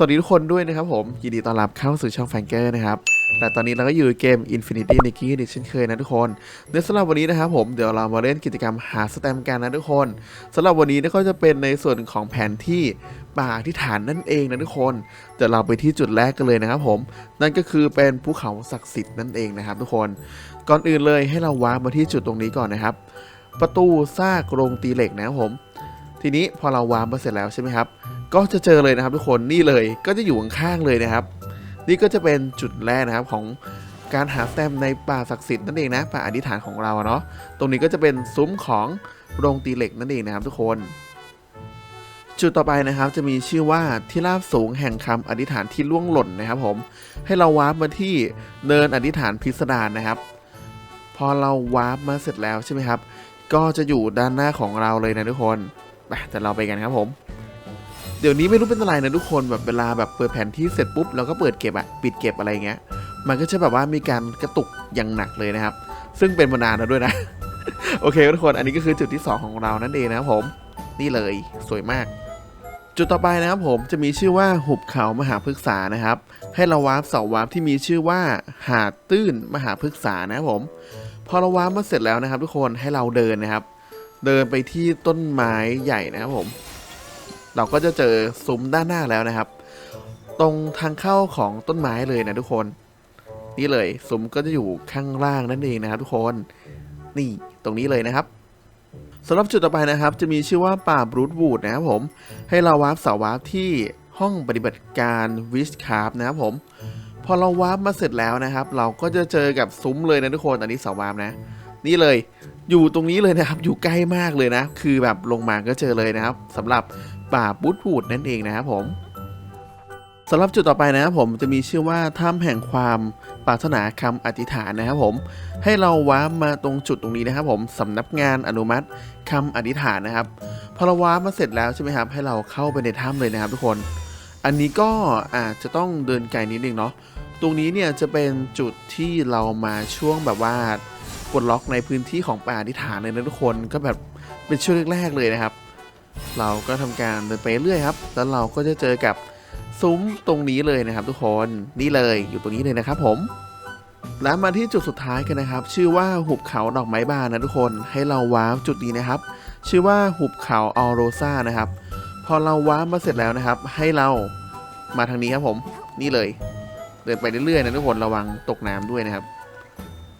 สวัสดีทุกคนด้วยนะครับผม ยินดีต้อนรับเข้าสู่ช่องแฟงเกอร์นะครับและตอนนี้เราก็อยู่เกม Infinity n i k i อีกเช่นเคยนะทุกคนในสำหรับวันนี้นะครับผมเดี๋ยวเรามาเล่นกิจกรรมหาสแตมกันนะทุกคนสำหรับวันนี้ก็จะเป็นในส่วนของแผนที่ป่าที่ฐานนั่นเองนะทุกคนเดี๋ยวเราไปที่จุดแรกกันเลยนะครับผม นั่นก็คือเป็นภูเขาศักดิ์สิทธิ์นั่นเองนะครับทุกคนก่อนอื่นเลยให้เราว้าร์ปมาที่จุดตรงนี้ก่อนนะครับ ประตูซากโรงตีเหล็กนะครับผม ทีนี้พอเราวางมาเสร็จแล้วใช่ไหมครับ ก็จะเจอเลยนะครับทุกคนนี่เลยก็จะอยู่ข้างๆเลยนะครับ นี่ก็จะเป็นจุดแรกนะครับของการหาแต้มในป่าศักดิ์สิทธิ์นั่นเองนะป่าอธิษฐานของเราเนาะตรงนี้ก็จะเป็นซุ้มของโรงตีเหล็กนั่นเองนะครับทุกคน จุดต่อไปนะครับจะมีชื่อว่าที่ราบสูงแห่งคำอธิษฐานที่ล่วงหล่นนะครับ ผมให้เราวาร์ปมาที่เนินอธิษฐานพิสดารนะครับ พอเราวาร์ปมาเสร็จแล้วใช่ไหมครับ ก็จะอยู่ด้านหน้าของเราเลยนะทุกคนไปแต่เราไปกันครับผม เดี๋ยวนี้ไม่รู้เป็นอะไรนะทุกคนแบบเวลาแบบเปิดแผนที่เสร็จปุ๊บเราก็เปิดเก็บอะปิดเก็บอะไรเงี้ย มันก็จะแบบว่ามีการกระตุกอย่างหนักเลยนะครับ ซึ่งเป็นมานานแล้วด้วยนะ โอเคทุกคนอันนี้ก็คือจุดที่ 2 ของเรานั่นเองนะครับผม นี่เลยสวยมาก จุดต่อไปนะครับผมจะมีชื่อว่าหุบเขามหาพฤกษานะครับ ให้เราวาร์ปเสาวาร์ปที่มีชื่อว่าหาดตื้นมหาพฤกษานะครับผม พอเราวาร์ปมาเสร็จแล้วนะครับ ทุกคนให้เราเดินนะครับ เดินไปที่ต้นไม้ใหญ่นะครับผม เราก็จะเจอซุ้มด้านหน้าแล้วนะครับ ตรงทางเข้าของต้นไม้เลยนะทุกคน นี่เลยซุ้มก็จะอยู่ข้างล่างนั่นเองนะครับ ทุกคนนี่ตรงนี้เลยนะครับสำหรับจุดต่อไปนะครับ จะมีชื่อว่าป่าบรูทวูดนะครับผม ให้เราวาร์ปเสาวาร์ปที่ห้องปฏิบัติการวิชคาร์นะครับผม พอเราวาร์ปมาเสร็จแล้วนะครับ เราก็จะเจอกับซุ้มเลยนะทุกคนอันนี้เสาวาร์ปนะ นี่เลยอยู่ตรงนี้เลยนะครับ อยู่ใกล้มากเลยนะ คือแบบลงมาก็เจอเลยนะครับสำหรับ ป่าบูทวูดนั่นเองนะครับผมสำหรับจุดต่อไปนะครับผมจะมีชื่อว่าถ้ำแห่งความปรารถนาคำอธิษฐานนะครับผม ให้เราว้ามาตรงจุดตรงนี้นะครับผมสำนักงานอนุมัติคำอธิษฐานนะครับพอเราว้ามาเสร็จแล้วใช่ไหมครับ ให้เราเข้าไปในถ้ำเลยนะครับทุกคน อันนี้ก็อาจจะต้องเดินไกลนิดนึงเนาะตรงนี้เนี่ยจะเป็นจุดที่เรามาช่วงแบบว่าปลดล็อกในพื้นที่ของป่าอธิษฐานเลยนะทุกคนก็แบบเป็นช่วงแรกๆเลยนะครับ เราก็ทำการเดินไปเรื่อยครับ แล้วเราก็จะเจอกับซุ้มตรงนี้เลยนะครับ ทุกคนนี่เลยอยู่ตรงนี้เลยนะครับ ผมแล้วมาที่จุดสุดท้ายกันนะครับ ชื่อว่าหุบเขาดอกไม้บานนะทุกคนให้เราว้าวจุดนี้นะครับ ชื่อว่าหุบเขาออโรซ่านะครับ พอเราว้าวมาเสร็จแล้วนะครับ ให้เรามาทางนี้ครับผม นี่เลย เดินไปเรื่อยๆนะทุกคนระวังตกน้ำด้วยนะครับ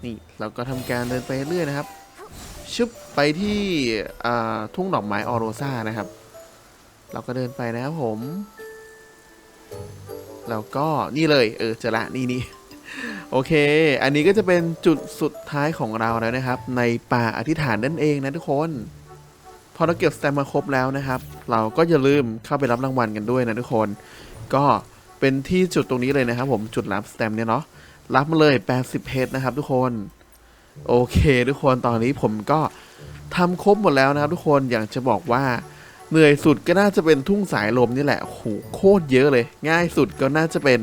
นี่เราก็ทำการเดินไปเรื่อยนะครับ ชึบไปที่ทุ่งดอกไม้ออโรซ่านะครับ เราก็เดินไปนะครับผม แล้วก็นี่เลย เออเจอละนี่นี่โอเค อันนี้ก็จะเป็นจุดสุดท้ายของเราแล้วนะครับ ในป่าอธิษฐานนั่นเองนะทุกคน พอเราเก็บสแตมมาครบแล้วนะครับ เราก็อย่าลืมเข้าไปรับรางวัลกันด้วยนะทุกคน ก็เป็นที่จุดตรงนี้เลยนะครับ ผมจุดรับสแตมเนี่ยเนาะรับมาเลย 80เพชรนะครับ ทุกคน โอเคทุกคนตอนนี้ผมก็ทำครบหมดแล้วนะครับทุกคนอยากจะบอกว่าเหนื่อยสุดก็น่าจะเป็นทุ่งสายลมนี่แหละโอ้โหโคตรเยอะเลย ง่ายสุดก็น่าจะเป็น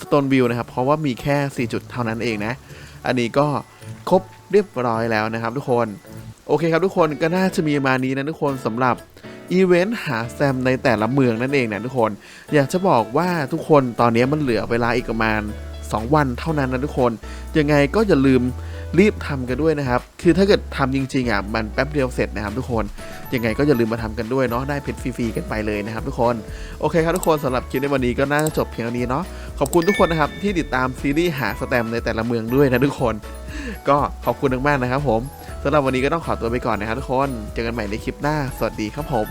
สโตนวิวนะครับ เพราะว่ามีแค่ 4 จุดเท่านั้นเองนะ อันนี้ก็ครบเรียบร้อยแล้วนะครับทุกคน โอเคครับทุกคนก็น่าจะมีมานี้นะทุกคนสำหรับอีเวนต์หาแซมในแต่ละเมืองนั่นเองนะทุกคน อยากจะบอกว่าทุกคนตอนนี้มันเหลือเวลาอีกประมาณ 2 วันเท่านั้นนะทุกคน ยังไงก็อย่าลืม รีบทำกันด้วยนะครับ คือถ้าเกิดทำจริงๆอะมันแป๊บเดียวเสร็จนะครับทุกคน ยังไงก็อย่าลืมมาทำกันด้วยเนาะ ได้เพชรฟรีๆกันไปเลยนะครับทุกคน โอเคครับทุกคนสำหรับคลิปในวันนี้ก็น่าจะจบเพียงเท่านี้เนาะ ขอบคุณทุกคนนะครับที่ติดตามซีรีส์หาสแตมในแต่ละเมืองด้วยนะทุกคน ก็ขอบคุณมากๆนะครับผมสำหรับวันนี้ก็ต้องขอตัวไปก่อนนะครับทุกคน เจอกันใหม่ในคลิปหน้า สวัสดีครับผม